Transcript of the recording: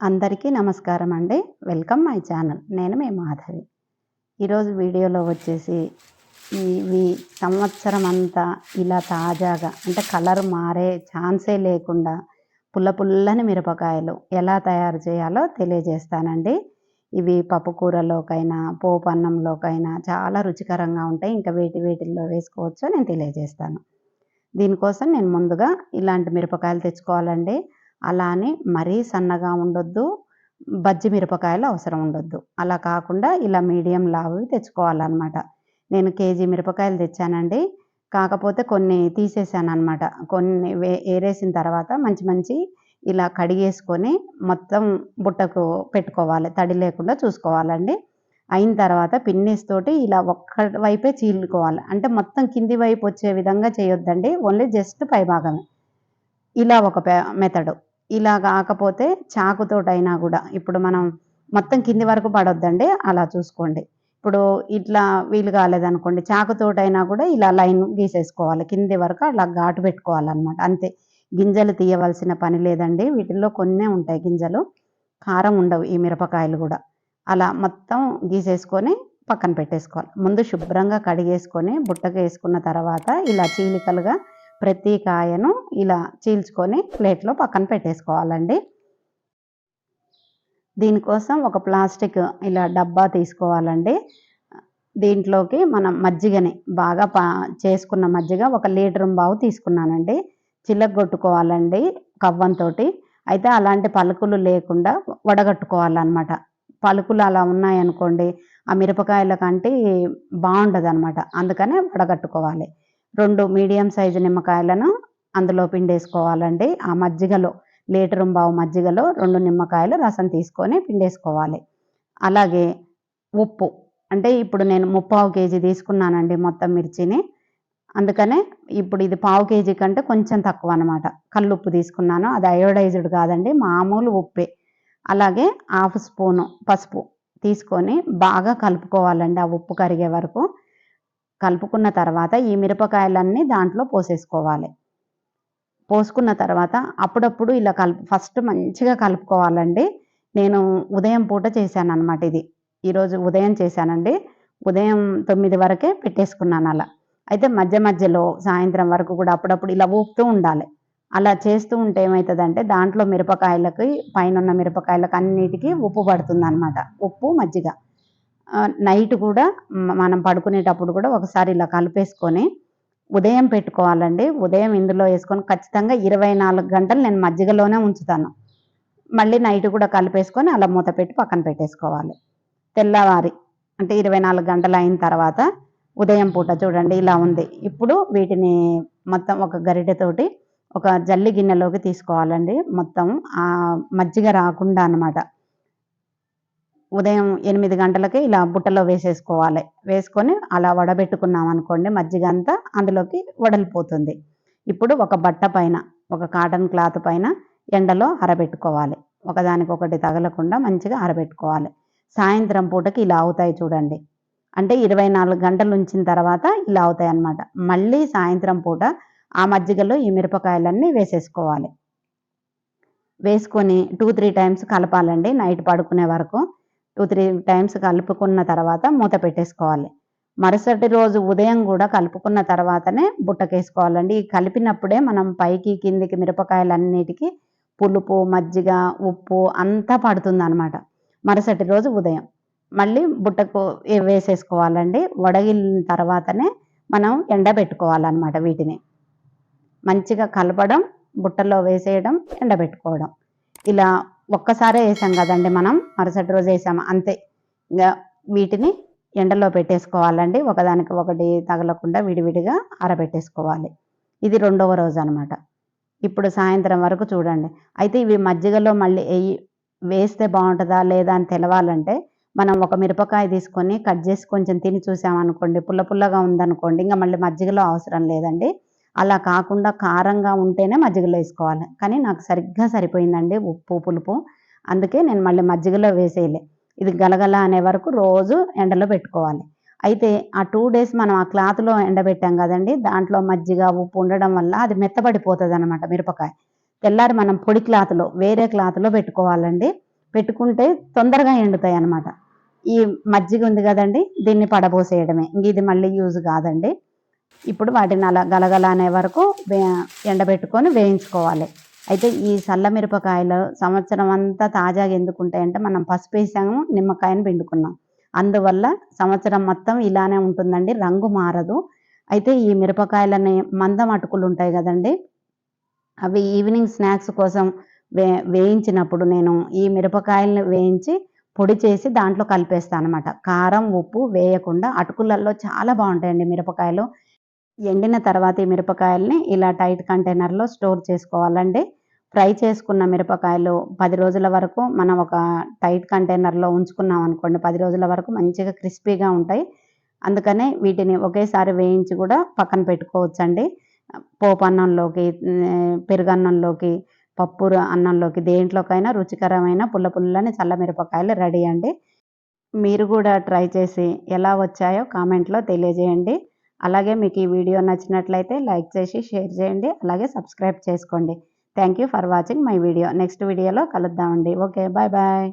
అందరికీ నమస్కారం అండి. Welcome my channel. నేను మీ మాధవి. ఈరోజు వీడియోలో వచ్చేసి ఇవి సంవత్సరం అంతా ఇలా తాజాగా అంటే కలర్ మారే ఛాన్సే లేకుండా పుల్ల పుల్లని మిరపకాయలు ఎలా తయారు చేయాలో తెలియజేస్తానండి. ఇవి పప్పు కూరలోకైనా పోపు అన్నంలోకైనా చాలా రుచికరంగా ఉంటాయి. ఇంకా వేటి వేటిల్లో వేసుకోవచ్చో నేను తెలియజేస్తాను. దీనికోసం నేను ముందుగా ఇలాంటి మిరపకాయలు తెచ్చుకోవాలండి. అలా అని మరీ సన్నగా ఉండొద్దు బజ్జి మిరపకాయలు అవసరం ఉండొద్దు. అలా కాకుండా ఇలా మీడియం లావి తెచ్చుకోవాలన్నమాట. నేను కేజీ మిరపకాయలు తెచ్చానండి. కాకపోతే కొన్ని తీసేసాను అనమాట కొన్ని వే ఏరేసిన తర్వాత మంచి మంచి ఇలా కడిగేసుకొని మొత్తం బుట్టకు పెట్టుకోవాలి. తడి లేకుండా చూసుకోవాలండి. అయిన తర్వాత పిన్నిస్ తోటి ఇలా ఒక్క వైపే చీలుకోవాలి అంటే మొత్తం కింది వైపు వచ్చే విధంగా చేయొద్దండి. ఓన్లీ జస్ట్ పైభాగమే. ఇలా ఒక మెథడు. ఇలా కాకపోతే చాకుతోటైనా కూడా ఇప్పుడు మనం మొత్తం కింది వరకు పడొద్దండి అలా చూసుకోండి. ఇప్పుడు ఇట్లా వీలు కాలేదనుకోండి చాకుతోటైనా కూడా ఇలా లైన్ గీసేసుకోవాలి కింది వరకు అలా ఘాటు పెట్టుకోవాలన్నమాట అంతే. గింజలు తీయవలసిన పని లేదండి వీటిల్లో కొన్నే ఉంటాయి గింజలు కారం ఉండవు ఈ మిరపకాయలు కూడా. అలా మొత్తం గీసేసుకొని పక్కన పెట్టేసుకోవాలి. ముందు శుభ్రంగా కడిగేసుకొని బుట్టకు వేసుకున్న తర్వాత ఇలా చీలికలుగా ప్రతి కాయను ఇలా చీల్చుకొని ప్లేట్లో పక్కన పెట్టేసుకోవాలండి. దీనికోసం ఒక ప్లాస్టిక్ ఇలా డబ్బా తీసుకోవాలండి. దీంట్లోకి మనం మజ్జిగని బాగా పా చేసుకున్న మజ్జిగ ఒక లీటర్ బావు తీసుకున్నానండి. చిల్లగొట్టుకోవాలండి కవ్వంతో అయితే అలాంటి పలుకులు లేకుండా వడగట్టుకోవాలన్నమాట. పలుకులు అలా ఉన్నాయనుకోండి ఆ మిరపకాయల కంటే బాగుండదు అనమాట అందుకనే వడగట్టుకోవాలి. రెండు మీడియం సైజు నిమ్మకాయలను అందులో పిండేసుకోవాలండి. ఆ మజ్జిగలో లీటరు బావు మజ్జిగలో రెండు నిమ్మకాయలు రసం తీసుకొని పిండేసుకోవాలి. అలాగే ఉప్పు అంటే ఇప్పుడు నేను ముప్పావు కేజీ తీసుకున్నానండి మొత్తం మిర్చిని. అందుకనే ఇప్పుడు ఇది పావు కేజీ కంటే కొంచెం తక్కువ అనమాట కల్లుప్పు తీసుకున్నాను అది అయోడైజ్డ్ కాదండి మామూలు ఉప్పే. అలాగే హాఫ్ స్పూను పసుపు తీసుకొని బాగా కలుపుకోవాలండి ఆ ఉప్పు కరిగే వరకు. కలుపుకున్న తర్వాత ఈ మిరపకాయలన్నీ దాంట్లో పోసేసుకోవాలి. పోసుకున్న తర్వాత అప్పుడప్పుడు ఇలా కలుపు ఫస్ట్ మంచిగా కలుపుకోవాలండి. నేను ఉదయం పూట చేశాను అనమాట ఇది ఈరోజు ఉదయం చేశానండి. ఉదయం తొమ్మిది వరకే పెట్టేసుకున్నాను అలా. అయితే మధ్య మధ్యలో సాయంత్రం వరకు కూడా అప్పుడప్పుడు ఇలా ఊపుతూ ఉండాలి. అలా చేస్తూ ఉంటే ఏమవుతుందంటే దాంట్లో మిరపకాయలకి పైన ఉన్న మిరపకాయలకు అన్నిటికీ ఉప్పు పడుతుంది అనమాట ఉప్పు మజ్జిగ. నైట్ కూడా మనం పడుకునేటప్పుడు కూడా ఒకసారి ఇలా కలిపేసుకొని ఉదయం పెట్టుకోవాలండి. ఉదయం ఇందులో వేసుకొని ఖచ్చితంగా ఇరవై నాలుగు గంటలు నేను మజ్జిగలోనే ఉంచుతాను. మళ్ళీ నైట్ కూడా కలిపేసుకొని అలా మూత పెట్టి పక్కన పెట్టేసుకోవాలి. తెల్లవారి అంటే ఇరవై నాలుగు గంటలు అయిన తర్వాత ఉదయం పూట చూడండి ఇలా ఉంది. ఇప్పుడు వీటిని మొత్తం ఒక గరిటెతోటి ఒక జల్లి గిన్నెలోకి తీసుకోవాలండి. మొత్తం మజ్జిగ రాకుండా అనమాట ఉదయం ఎనిమిది గంటలకి ఇలా బుట్టలో వేసేసుకోవాలి. వేసుకొని అలా వడబెట్టుకున్నాం అనుకోండి మజ్జిగ అంతా అందులోకి వడలిపోతుంది. ఇప్పుడు ఒక బట్ట పైన ఒక కాటన్ క్లాత్ పైన ఎండలో ఆరబెట్టుకోవాలి ఒకదానికొకటి తగలకుండా మంచిగా ఆరబెట్టుకోవాలి సాయంత్రం పూటకి ఇలా అవుతాయి చూడండి. అంటే ఇరవై నాలుగు గంటలు ఉంచిన తర్వాత ఇలా అవుతాయి అన్నమాట. మళ్ళీ సాయంత్రం పూట ఆ మజ్జిగలో ఈ మిరపకాయలన్నీ వేసేసుకోవాలి. వేసుకొని టూ త్రీ టైమ్స్ కలపాలండి. నైట్ పడుకునే వరకు టూ త్రీ టైమ్స్ కలుపుకున్న తర్వాత మూత పెట్టేసుకోవాలి. మరుసటి రోజు ఉదయం కూడా కలుపుకున్న తర్వాతనే బుట్టకేసుకోవాలండి. కలిపినప్పుడే మనం పైకి కిందికి మిరపకాయలన్నిటికీ పులుపు మజ్జిగ ఉప్పు అంతా పడుతుంది అనమాట మరుసటి రోజు ఉదయం. మళ్ళీ బుట్టకు వేసేసుకోవాలండి? వడగిలిన తర్వాతనే మనం ఎండబెట్టుకోవాలన్నమాట వీటిని. మంచిగా కలపడం బుట్టలో వేసేయడం ఎండబెట్టుకోవడం ఇలా ఒక్కసారే వేసాం కదండి మనం. మరుసటి రోజు వేసాము. అంతే. ఇంకా వీటిని ఎండలో పెట్టేసుకోవాలండి. ఒకదానికి ఒకటి తగలకుండా విడివిడిగా ఆరబెట్టేసుకోవాలి. ఇది రెండవ రోజు అనమాట ఇప్పుడు సాయంత్రం వరకు చూడండి. అయితే ఇవి మజ్జిగలో మళ్ళీ వేయి వేస్తే బాగుంటుందా లేదా అని తెలవాలంటే మనం ఒక మిరపకాయ తీసుకొని కట్ చేసి కొంచెం తిని చూసామనుకోండి పుల్ల పుల్లగా ఉందనుకోండి ఇంకా మళ్ళీ మజ్జిగలో అవసరం లేదండి. అలా కాకుండా కారంగా ఉంటేనే మజ్జిగలో వేసుకోవాలి. కానీ నాకు సరిగ్గా సరిపోయిందండి ఉప్పు పులుపు. అందుకే నేను మళ్ళీ మజ్జిగలో వేసేయలే. ఇది గలగల అనే వరకు రోజు ఎండలో పెట్టుకోవాలి. అయితే ఆ టూ డేస్ మనం ఆ క్లాత్లో ఎండబెట్టాం కదండి దాంట్లో మజ్జిగ ఉప్పు ఉండడం వల్ల అది మెత్తబడిపోతుంది అనమాట మిరపకాయ. తెల్లారి మనం పొడి క్లాత్లో వేరే క్లాత్లో పెట్టుకోవాలండి. పెట్టుకుంటే తొందరగా ఎండుతాయి అన్నమాట ఈ మజ్జిగ ఉంది కదండి దీన్ని పడబోసేయడమే. ఇంక ఇది మళ్ళీ యూజ్ కాదండి. ఇప్పుడు వాటిని అలా గలగల అనే వరకు వే ఎండబెట్టుకొని వేయించుకోవాలి. అయితే ఈ సల్ల మిరపకాయలు సంవత్సరం అంతా తాజాగా ఎందుకు ఉంటాయంటే మనం పసుపు వేసాము నిమ్మకాయను పిండుకున్నాం. అందువల్ల సంవత్సరం మొత్తం ఇలానే ఉంటుందండి రంగు మారదు. అయితే ఈ మిరపకాయలని మందం అటుకులు ఉంటాయి కదండి అవి ఈవినింగ్ స్నాక్స్ కోసం వే వేయించినప్పుడు నేను ఈ మిరపకాయలను వేయించి పొడి చేసి దాంట్లో కలిపేస్తాను అనమాట కారం ఉప్పు వేయకుండా అటుకులలో చాలా బాగుంటాయండి మిరపకాయలు. ఎండిన తర్వాత ఈ మిరపకాయల్ని ఇలా టైట్ కంటైనర్లో స్టోర్ చేసుకోవాలండి. ఫ్రై చేసుకున్న మిరపకాయలు పది రోజుల వరకు మనం ఒక టైట్ కంటైనర్లో ఉంచుకున్నాం అనుకోండి పది రోజుల వరకు మంచిగా క్రిస్పీగా ఉంటాయి. అందుకనే వీటిని ఒకేసారి వేయించి కూడా పక్కన పెట్టుకోవచ్చండి. పోపు అన్నంలోకి పెరుగన్నంలోకి పప్పు అన్నంలోకి దేంట్లోకైనా రుచికరమైన పుల్ల పుల్లని చల్ల మిరపకాయలు రెడీ అండి. మీరు కూడా ట్రై చేసి ఎలా వచ్చాయో కామెంట్లో తెలియజేయండి. అలాగే మీకు ఈ వీడియో నచ్చినట్లయితే లైక్ చేసి షేర్ చేయండి అలాగే సబ్స్క్రైబ్ చేసుకోండి. Thank you for watching my video next వీడియోలో కలుద్దామండి. Okay bye bye